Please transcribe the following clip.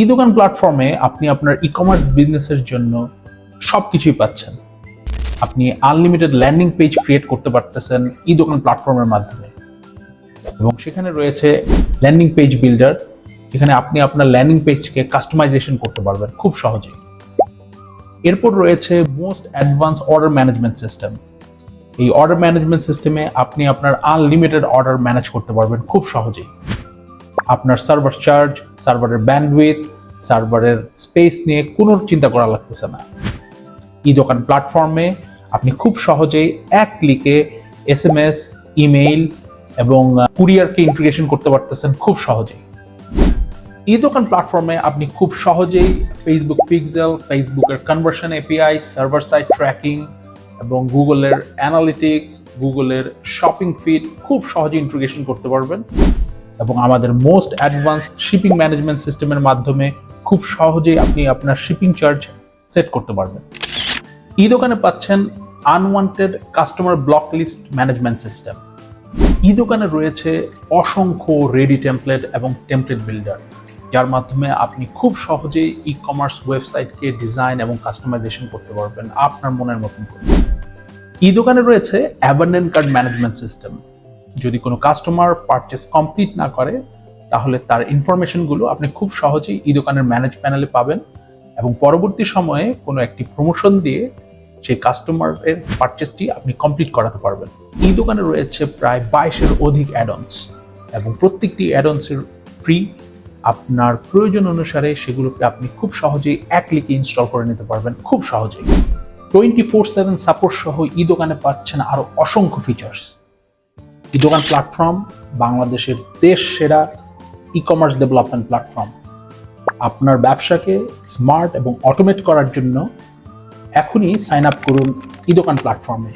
ই দোকান প্ল্যাটফর্মে আপনি আপনার ই কমার্স বিজনেসের জন্য সব কিছুই পাচ্ছেন। আপনি আনলিমিটেড ল্যান্ডিং পেজ ক্রিয়েট করতে পারতেছেন ই দোকান প্ল্যাটফর্মের মাধ্যমে। এবং সেখানে রয়েছে ল্যান্ডিং পেজ বিল্ডার যেখানে আপনি আপনার ল্যান্ডিং পেজকে কাস্টমাইজেশন করতে পারবেন খুব সহজেই এরপর রয়েছে most advance order management system এই অর্ডার ম্যানেজমেন্ট সিস্টেমে আপনি আপনার আনলিমিটেড অর্ডার ম্যানেজ করতে পারবেন খুব সহজেই। আপনার সার্ভার চার্জ সার্ভারের ব্যান্ডউইথ সার্ভারের স্পেস নিয়ে কোনো চিন্তা করা লাগতেছে না। ই দোকান প্ল্যাটফর্মে আপনি খুব সহজেই এক ক্লিকে এস এম এস ইমেইল এবং কুরিয়ারকে ইন্টিগ্রেশন করতে পারতেছেন খুব সহজেই। ই দোকান প্ল্যাটফর্মে আপনি খুব সহজেই ফেসবুক পিক্সেল ফেসবুকের conversion API server side tracking এবং গুগলের অ্যানালিটিক্স গুগলের শপিং ফিড খুব সহজে ইন্টিগ্রেশন করতে পারবেন। এবং আমাদের মোস্ট অ্যাডভান্স শিপিং ম্যানেজমেন্ট সিস্টেমের মাধ্যমে খুব সহজেই আপনি আপনার শিপিং চার্জ সেট করতে পারবেন। ই দোকানে পাচ্ছেন unwanted customer block list management system e দোকানে রয়েছে অসংখ্য রেডি টেমপ্লেট এবং টেমপ্লেট বিল্ডার যার মাধ্যমে আপনি খুব সহজেই ই কমার্স ওয়েবসাইটকে ডিজাইন এবং কাস্টমাইজেশন করতে পারবেন আপনার মনের মতন করে। ই দোকানে রয়েছে অ্যাবান্ডেন্ট কার্ড ম্যানেজমেন্ট সিস্টেম যদি কোনো কাস্টমার পারচেস কমপ্লিট না করে, তাহলে তার ইনফরমেশনগুলো আপনি খুব সহজেই ই দোকানের ম্যানেজ প্যানেলে পাবেন এবং পরবর্তী সময়ে কোনো একটি প্রমোশন দিয়ে সেই কাস্টমারের পারচেসটি আপনি কমপ্লিট করাতে পারবেন। এই দোকানে রয়েছে প্রায় বাইশের অধিক অ্যাডন্স এবং প্রত্যেকটি অ্যাডন্সের ফ্রি আপনার প্রয়োজন অনুসারে সেগুলোকে আপনি খুব সহজেই এক ক্লিকে ইনস্টল করে নিতে পারবেন, খুব সহজেই। টোয়েন্টি ফোর সেভেন সাপোর্ট সহ ই দোকানে পাচ্ছেন আরও অসংখ্য ফিচার্স ই দোকান প্ল্যাটফর্ম বাংলাদেশের দেশ সেরা ই কমার্স ডেভেলপমেন্ট প্ল্যাটফর্ম আপনার ব্যবসাকে স্মার্ট এবং অটোমেট করার জন্য এখনই সাইন আপ করুন ই দোকান প্ল্যাটফর্মে